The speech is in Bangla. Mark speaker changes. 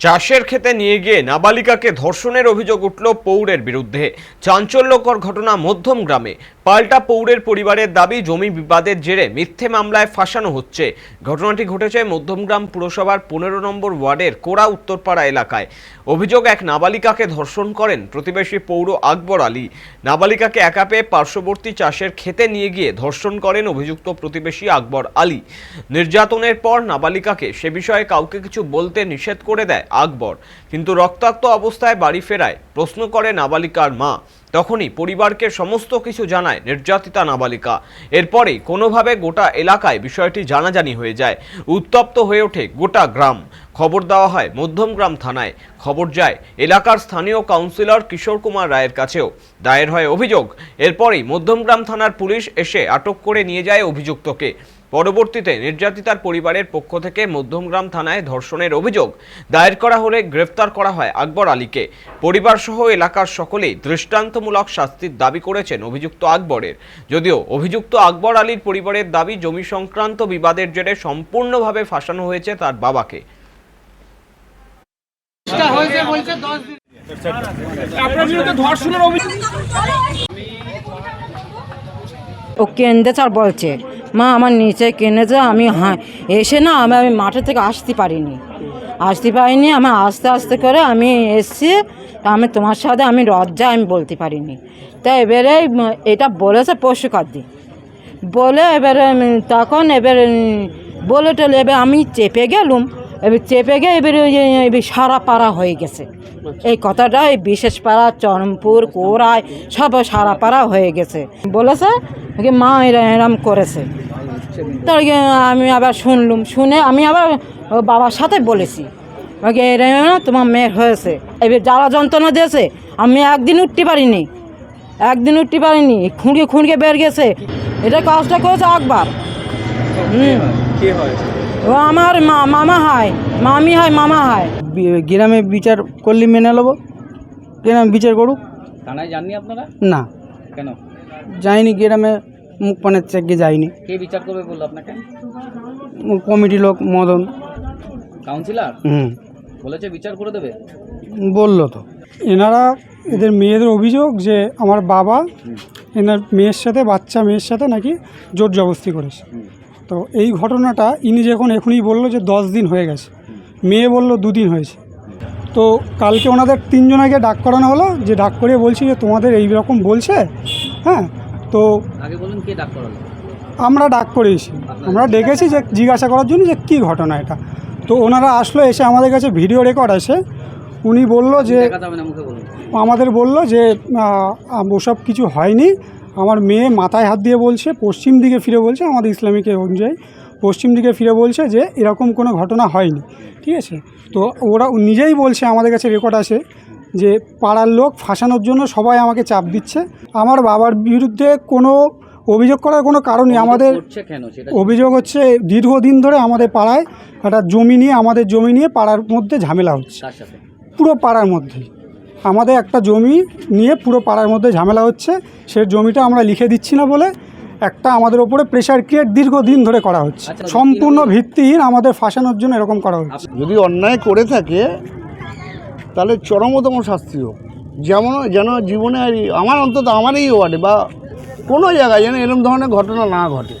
Speaker 1: চাষের ক্ষেতে নিয়ে গিয়ে নাবালিকাকে ধর্ষণের অভিযোগ উঠল পৌরের বিরুদ্ধে। চাঞ্চল্যকর ঘটনা মধ্যম গ্রামে। পাল্টা পৌরের পরিবারের দাবি, জমি বিবাদের জেরে মিথ্যে মামলায় ফাঁসানো হচ্ছে। ঘটনাটি ঘটেছে মধ্যমগ্রাম পুরসভার পনেরো নম্বর ওয়ার্ডের কোড়া উত্তরপাড়া এলাকায়। অভিযোগ, এক নাবালিকাকে ধর্ষণ করেন প্রতিবেশী পৌর আকবর আলী। নাবালিকাকে একা পেয়ে পার্শ্ববর্তী চাষের ক্ষেতে নিয়ে গিয়ে ধর্ষণ করেন অভিযুক্ত প্রতিবেশী আকবর আলী। নির্যাতনের পর নাবালিকাকে সে বিষয়ে কাউকে কিছু বলতে নিষেধ করে দেয়। আকবর। কিন্তু রক্তাক্ত অবস্থায় বাড়ি ফেরায়। প্রশ্ন করে নাবালিকার মা। তখনই পরিবারকে সমস্ত কিছু জানায় নির্যাতিতা নাবালিকা। এরপরেই কোনোভাবে গোটা এলাকায় বিষয়টি জানাজানি হয়ে যায়। উত্তপ্ত হয়ে ওঠে গোটা গ্রাম। খবর দেওয়া হয় মধ্যমগ্রাম থানায়। খবর যায় এলাকার স্থানীয় কাউন্সিলর কিশোর কুমার রায়ের কাছেও। দায়ের হয় অভিযোগ। এরপরেই মধ্যমগ্রাম থানার পুলিশ এসে আটক করে নিয়ে যায় অভিযুক্তকে। পরবর্তীতে নির্যাতিতার পরিবারের পক্ষ থেকে মধ্যমগ্রাম থানায় ধর্ষণের অভিযোগ দায়ের করা হলে গ্রেফতার করা হয় আকবর আলীকে। পরিবারসহ এলাকার সকলেই দৃষ্টান্তমূলক শাস্তির দাবি করেছেন অভিযুক্ত আকবরের। যদিও অভিযুক্ত আকবর আলীর পরিবারের দাবি জমি সংক্রান্ত বিবাদের জেরে সম্পূর্ণভাবে ফাঁসানো হয়েছে তার বাবাকে।
Speaker 2: চেষ্টা হয়েছে বলছে দশ দিন। আপনার বিরুদ্ধে ধর্ষণের অভিযোগ
Speaker 3: ও কেন্দ্রে চার বলছে। মা আমার নিচে কেনেছে আমি এসে না আমি আমি মাঠে থেকে আসতে পারিনি। আসতে পারিনি, আমি আস্তে আস্তে করে আমি এসছি, আমি তোমার সাথে আমি লজ্জা আমি বলতে পারিনি। তা এবারে এটা বলেছে দিন বলে এবারে তখন এবারে বলে টলে এবার আমি চেপে গেলুম, এবার চেপে গিয়ে এবারে সারা পাড়া হয়ে গেছে। এই কথাটা এই বিশেষ পাড়া, চরমপুর কোরায় সব সারা পাড়া হয়ে গেছে। বলেছে মা এরা এরম করেছে। তার আমি আবার শুনলুম শুনে আমি আবার ও বাবার সাথে বলেছি। ওকে এরম তোমার মেয়ের হয়েছে। এবার জ্বালা যন্ত্রণা দিয়েছে আমি একদিন উঠতে পারিনি। একদিন উঠতে পারিনি খুঁড়িয়ে খুঁড়িয়ে বের গেছে। এটা কাজটা করেছে একবার হুম। ও আমার মা মামা হয় মামি হয় মামা হয়।
Speaker 4: গ্রামে বিচার করলে মেনে নেব গ্রামে বিচার করুক।
Speaker 5: থানায় যাননি আপনারা?
Speaker 4: না।
Speaker 5: কেন?
Speaker 4: যাইনি গ্রামে মুখ পানের চেকে যাইনি।
Speaker 5: কে বিচার করবে বলল আপনাকে?
Speaker 4: কমিটি লোক মদন।
Speaker 5: কাউন্সিলর?
Speaker 4: হুম।
Speaker 5: বলেছে বিচার করে দেবে?
Speaker 4: বলল তো।
Speaker 6: এনারা এদের মেয়েদের অভিযোগ যে আমার বাবা এনার মেয়ের সাথে বাচ্চা মেয়ের সাথে নাকি জোর জবস্তি করেছে। তো এই ঘটনাটা ইনি যখন এখনই বলল যে দশ দিন হয়ে গেছে। মেয়ে বলল দুদিন হয়েছে। তো কালকে ওনাদের তিনজনকে ডাক করানো হলো যে ডাক করিয়ে বলছি যে তোমাদের এই রকম বলছে হ্যাঁ তো আমরা ডাক করেছি আমরা ডেকেছি যে জিজ্ঞাসা করার জন্য যে কী ঘটনা এটা। তো ওনারা আসলো এসে আমাদের কাছে ভিডিও রেকর্ড আছে। উনি বলল যে আমাদের বলল যে ওসব কিছু হয়নি। আমার মেয়ে মাথায় হাত দিয়ে বলছে পশ্চিম দিকে ফিরে বলছে আমাদের ইসলামিক অনুযায়ী পশ্চিম দিকে ফিরে বলছে যে এরকম কোনো ঘটনা হয়নি। ঠিক আছে? তো ওরা নিজেই বলছে আমাদের কাছে রেকর্ড আছে। যে পাড়ার লোক ফাঁসানোর জন্য সবাই আমাকে চাপ দিচ্ছে। আমার বাবার বিরুদ্ধে কোনো অভিযোগ করার কোনো কারণই আমাদের অভিযোগ হচ্ছে দীর্ঘদিন ধরে আমাদের পাড়ায় একটা জমি নিয়ে আমাদের জমি নিয়ে পাড়ার মধ্যে ঝামেলা হচ্ছে। পুরো পাড়ার মধ্যে। আমাদের একটা জমি নিয়ে পুরো পাড়ার মধ্যে ঝামেলা হচ্ছে। সে জমিটা আমরা লিখে দিচ্ছি না বলে একটা আমাদের ওপরে প্রেশার ক্রিয়েট দীর্ঘদিন ধরে করা হচ্ছে।
Speaker 5: আচ্ছা,
Speaker 6: সম্পূর্ণ ভিত্তিহীন আমাদের ফাঁসানোর জন্য এরকম করা হচ্ছে।
Speaker 7: যদি অন্যায় করে থাকে তাহলে চরমতম শাস্তি হোক যেমন, যেন জীবনে আর আমার অন্তত আমার এই ওয়ার্ডে বা কোনো জায়গায় যেন এরম ধরনের ঘটনা না ঘটে।